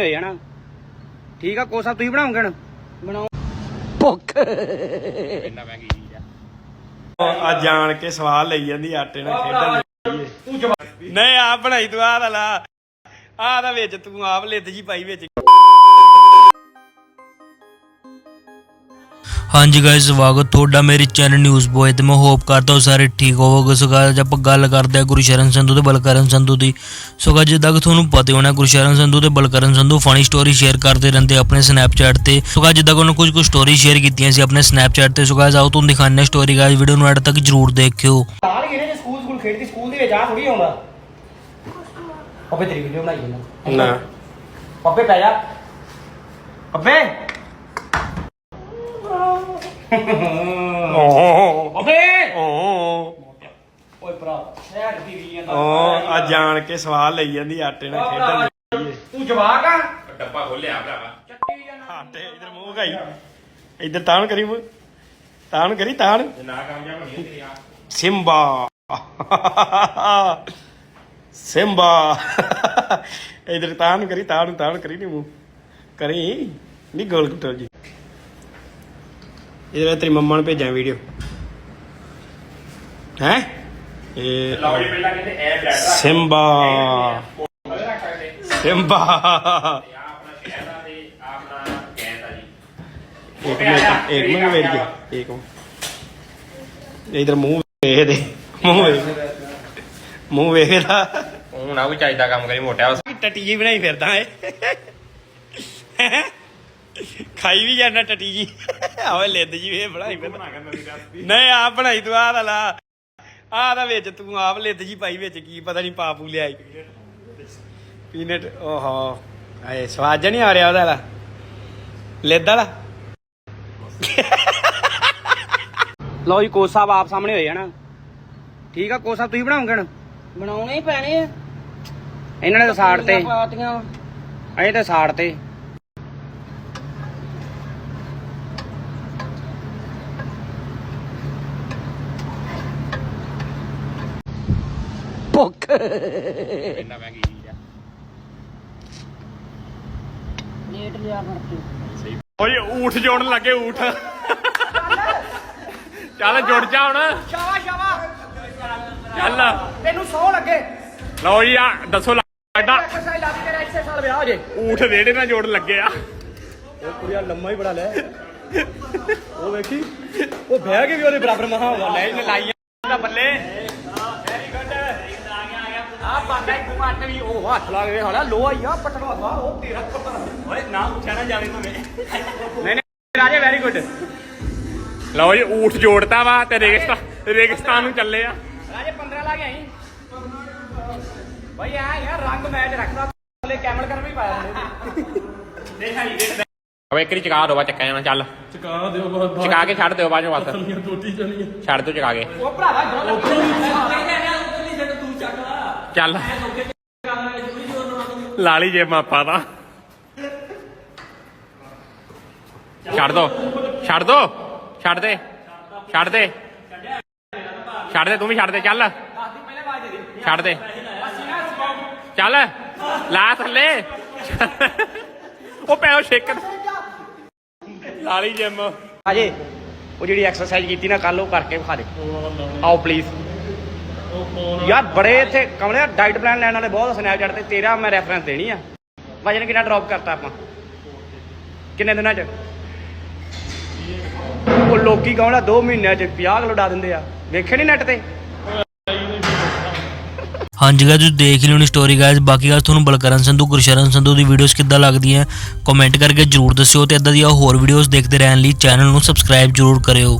ਹੋਏ ਜਾਣਾ ਠੀਕ ਆ ਕੋਸਾ ਤੁਸੀਂ ਬਣਾਓਗੇ ਹੁਣ? ਬਣਾਓ ਭੁੱਖ। ਇੰਨਾ ਮਹਿੰਗੀ ਚੀਜ਼ ਆ। ਆ ਜਾਣ ਕੇ ਸਵਾਲ ਲਈ ਜਾਂਦੀ ਆਟੇ ਨਾਲ ਖੇਡਣ ਨਹੀਂ ਆ ਬਣਾਈ ਤੂੰ ਆ ਦਾ ਲਾ। ਆ ਦਾ ਵਿੱਚ ਤੂੰ ਆਪ ਲਿੱਤ ਜੀ ਪਾਈ ਵਿੱਚ। ਹਾਂਜੀ ਗਾਇਸ ਸਵਾਗਤ ਤੁਹਾਡਾ ਮੇਰੇ ਚੈਨਲ ਨਿਊਜ਼ ਬੋਏ ਤੇ। ਮੈਂ ਹੋਪ ਕਰਦਾ ਹਾਂ ਸਾਰੇ ਠੀਕ ਹੋਵੋਗੇ। ਸੋ ਅੱਜ ਆਪਾਂ ਗੱਲ ਕਰਦੇ ਹਾਂ ਗੁਰਸ਼ਰਨ ਸੰਧੂ ਤੇ ਬਲਕਰਨ ਸੰਧੂ ਦੀ। ਸੋ guys, ਜਿੱਦਾਂ ਕਿ ਤੁਹਾਨੂੰ ਪਤਾ ਹੀ ਹੋਣਾ ਗੁਰਸ਼ਰਨ ਸੰਧੂ ਤੇ Balkaran Sandhu funny story share ਕਰਦੇ ਰਹਿੰਦੇ ਆਪਣੇ ਸਨੈਪਚੈਟ ਤੇ। ਸੋ guys, ਜਿੱਦਾਂ ਕਿ ਉਹਨਾਂ ਕੁਝ ਕੁ ਸਟੋਰੀ ਸ਼ੇਅਰ ਕੀਤੀਆਂ ਸੀ ਆਪਣੇ ਸਨੈਪਚੈਟ ਤੇ। ਸੋ guys, ਆਓ ਤੁਹਾਨੂੰ ਦਿਖਾਉਂਦੇ ਸਟੋਰੀ ਗਾਇਸ ਵੀਡੀਓ ਨੂੰ ਐਡ ਤੱਕ ਜਰੂਰ ਦੇਖਿਓ। ਨਾਲ ਇਹਨੇ ਸਕੂਲ ਸਕੂਲ ਖੇਡਦੀ ਸਕੂਲ ਦੇ ਵਿੱਚ ਆ ਥੋੜੀ ਆਉਂਦਾ। ਪੱਪੇ ਤੇਰੀ ਵੀਡੀਓ ਬਣਾਈ ਨਾ। ਪੱਪੇ ਪੈ ਜਾ। ਪੱਪੇ ਓ ਪੱਪੇ ਓ ਓਏ ਭਰਾ ਸ਼ਹਿਰ ਦੀ ਵੀ ਓ ਆ ਜਾਣ ਕੇ ਸਵਾਲ ਲਈ ਜਾਂਦੀ ਆਟੇ ਨਾਲ ਖੇਡਣ ਦੀ ਤੂੰ ਜਵਾਕ ਆ? ਡੱਬਾ ਖੋਲਿਆ ਭਰਾਵਾ ਚੱਟੀ ਜਾਣਾ। ਆਟੇ ਇਧਰ ਮੂੰਹ ਗਾਈ ਇਧਰ ਤਾਣ ਕਰੀ ਮੂੰਹ। ਤਾਣ ਕਰੀ ਤਾਣ। ਜੇ ਨਾ ਕਾਮਯਾਬ ਹੋਣੀ ਤੇਰੀ ਆ ਸਿੰਬਾ। ਸਿੰਬਾ। ਇਧਰ ਤਾਣ ਕਰੀ ਤਾਣ ਤਾਣ ਕਰੀ ਨੀ ਮੂੰਹ। ਕਰੀ। ਨੀ ਗੋਲ ਕੁੱਟਲ ਜੀ। ਇਧਰ ਤੇਰੀ ਮੰਮਾ ਨੂੰ ਭੇਜਾਂ ਵੀਡੀਓ ਹੈ? ਇਹ ਲਓ ਜੀ ਪਹਿਲਾਂ ਕਹਿੰਦੇ ਇਹ ਬ੍ਰੈਡ ਰੱਖ ਸਿੰਬਾ। ਉਹਦੇ ਰੱਖ ਸਕਦੇ ਸਿੰਬਾ। ਤੇ ਆ ਆਪਣਾ ਸ਼ਹਿਰ ਦਾ ਤੇ ਆ ਆਪਣਾ ਗੈਸ ਆ ਜੀ। ਇੱਕ ਮਿੰਟ ਇੱਕ ਮਿੰਟ ਵੇਟ ਗਿਆ ਇੱਕ ਮਿੰਟ। ਇਧਰ ਮੂੰਹ ਵੇਖ ਦੇ ਮੂੰਹ ਵੇਖ। ਮੂੰਹ ਵੇਖਦਾ। ਹੁਣ ਆ ਵੀ ਚਾਹੀਦਾ ਕੰਮ ਕਰੀ ਮੋਟਿਆ ਟੱਟੀ ਜੀ ਬਣਾਈ ਫਿਰਦਾ ਏ ਖਾਈ ਵੀ ਜਾਂਦਾ ਟੱਟੀ ਜੀ। ਆਵੇ ਲਿੱਦ ਜੀ ਵੇ ਬਣਾਈ ਫਿਰਦਾ ਨਹੀਂ ਆਪ ਬਣਾਈ ਤੂੰ ਆਹ ਦਾ ਲਾ ਆਹ ਦਾ ਵਿੱਚ ਤੂੰ ਆਪ ਲਿੱਦ ਜੀ ਪਾਈ ਵਿੱਚ ਕੀ ਪਤਾ ਨਹੀਂ ਪਾਪੂ ਲਿਆਈ। ਪੀਨਟ ਓਹੋ ਆਏ ਸਵਾਦ ਨਹੀਂ ਆ ਰਿਹਾ ਉਹਦਾ ਲਾ ਲਿੱਦ ਵਾਲਾ। ਲਓ ਜੀ ਕੋਚ ਸਾਹਿਬ ਆਪ ਸਾਹਮਣੇ ਹੋਏ ਜਾਣਾ ਠੀਕ ਆ ਕੋਚ ਸਾਹਿਬ ਤੁਸੀਂ ਬਣਾਓਗੇ ਹੁਣ? ਬਣਾਉਣੇ ਹੀ ਪੈਣੇ ਆ। ਇਹਨਾਂ ਨੇ ਤਾਂ ਸਾੜ ਤੇ ਪਾਤੀਆਂ ਅਸੀਂ ਤਾਂ ਸਾੜ ਤੇ ਭੁੱਖ ਇੰਨਾ ਮਹਿੰਗੀ ਚੀਜ਼ ਆ। ਲੇਟ ਲਿਆ ਫੜ ਕੇ ਓਏ ਊਠ ਜੋੜਨ ਲੱਗੇ ਊਠ। ਚੱਲ ਜੁੜ ਜਾ ਹੁਣ। ਸ਼ਾਵਾ ਸ਼ਾਵਾ ਚੱਲ। ਤੈਨੂੰ ਸੌ ਲੱਗੇ। ਲਓ ਜੀ ਆ ਦੱਸੋ ਲੱਗਦਾ ਐਕਸਰਸਾਈਜ਼ ਲਾ ਕੇ ਤੇਰਾ ਐਕਸਰਸਾਈਜ਼ ਸਾਲ ਵਿਆਹ ਹੋ ਜੇ। ਊਠ ਰੇੜੇ ਨਾਲ ਜੋੜਨ ਲੱਗੇ ਆ। ਉਹ ਕੁੜੀਆ ਲੰਮਾ ਹੀ ਬੜਾ ਲੈ। ਉਹ ਵੇਖੀ। ਉਹ ਬਹਿ ਕੇ ਵੀ ਉਹਦੇ ਬਰਾਬਰ ਮਹਾ ਹੋਗਾ ਲੈ ਇਹਨੇ ਲਾਈ ਦਾ ਬੱਲੇ ਆ ਪਾਉਂਦਾ ਇੱਕ ਮੱਟ ਵੀ ਉਹ ਹੱਥ ਲਾ ਕੇ ਵੇਖ ਹਾਲਾ ਲੋਹਾ ਹੀ ਆ ਪਟਣ ਵਾਲਾ ਉਹ ਤੇਰਾ ਪਟਣ ਓਏ ਨਾ ਪੁੱਛਣਾ ਜਾਵੇ ਭਾਵੇਂ। ਨਹੀਂ ਨਹੀਂ ਰਾਜੇ ਵੈਰੀ ਗੁੱਡ ਲਓ ਜੀ ਊਠ ਜੋੜਤਾ ਵਾ ਤੇ ਰੇਗਿਸਤਾਨ ਰੇਗਿਸਤਾਨ ਨੂੰ ਚੱਲੇ ਆ। ਰਾਜੇ 15 ਲਾ ਕੇ ਆਈ। ਭਾਈ ਆ ਯਾਰ ਰੰਗ ਮੈਚ ਰੱਖਦਾ ਥੱਲੇ ਕੈਮਲ ਕਰ ਵੀ ਪਾਇਆ ਉਹਨੇ ਓਏ ਇੱਕ ਰੀ ਚਕਾ ਦੋ ਬਾ ਚੱਕਾ ਜਾਣਾ ਚੱਲ। ਚਕਾ ਦਿਓ ਬਾਬਾ ਚਕਾ ਕੇ ਛੱਡ ਦਿਓ ਬਾਅਦ ਚੋਂ ਬਸ। ਟੋਟੀ ਚਣੀ ਛੱਡ ਦਿਓ ਚਕਾ ਕੇ। ਉਹ ਭਰਾਵਾ ਜੋ ਚੱਲ। ਲਾਲੀ ਜੇ ਮਾਪਾ ਦਾ ਛੱਡ ਦੋ। ਛੱਡ ਦੋ। ਛੱਡ ਦੇ। ਛੱਡ ਦੇ। ਛੱਡ ਦੇ, ਤੂੰ ਵੀ ਛੱਡ ਦੇ, ਚੱਲ। ਛੱਡ ਦੇ। ਚੱਲ। ਲਾ ਥੱਲੇ। ਉਹ ਪੈਓ ਛੇਕ ਲਾਲੀ ਜਿਮ ਰਾਜੇ ਉਹ ਜਿਹੜੀ ਐਕਸਰਸਾਈਜ਼ ਕੀਤੀ ਨਾ ਕੱਲ ਉਹ ਕਰਕੇ ਵਿਖਾ ਦੇ। ਆਓ ਪਲੀਜ਼ ਯਾਰ ਬੜੇ ਇੱਥੇ ਕਮਲੇ ਡਾਈਟ ਪਲਾਨ ਲੈਣ ਵਾਲੇ ਬਹੁਤ ਸਨੈਪਚੈਟ ਤੇ, ਤੇਰਾ ਮੈਂ ਰੈਫਰੈਂਸ ਦੇਣੀ ਆ। ਵਜਨ ਕਿੰਨਾ ਡ੍ਰੌਪ ਕਰਤਾ ਆਪਾਂ? ਕਿੰਨੇ ਦਿਨਾਂ ਚ? ਉਹ ਲੋਕੀ ਕਹਣਾ 2 ਮਹੀਨਿਆਂ ਚ 50 ਕਿਲੋ ਡਾ ਦਿੰਦੇ ਆ। ਵੇਖੇ ਨਹੀਂ ਨੈਟ ਤੇ? ਹਾਂਜੀ ਗਾਇਸ ਤੁਸੀਂ ਦੇਖ ਲਿਓ ਨੀ ਸਟੋਰੀ ਗਾਇਜ਼ ਬਾਕੀ ਗੱਲ ਤੁਹਾਨੂੰ ਬਲਕਰਨ ਸੰਧੂ, ਗੁਰਸ਼ਰਨ ਸੰਧੂ ਦੀ ਵੀਡੀਓਜ਼ ਕਿੱਦਾਂ ਲੱਗਦੀਆਂ ਕਮੈਂਟ ਕਰਕੇ ਜਰੂਰ ਦੱਸਿਓ ਤੇ ਇਦਾਂ ਦੀਆਂ ਹੋਰ ਵੀਡੀਓਜ਼ ਦੇਖਦੇ ਰਹਿਣ ਲਈ ਚੈਨਲ ਨੂੰ ਸਬਸਕ੍ਰਾਈਬ ਜਰੂਰ ਕਰਿਓ।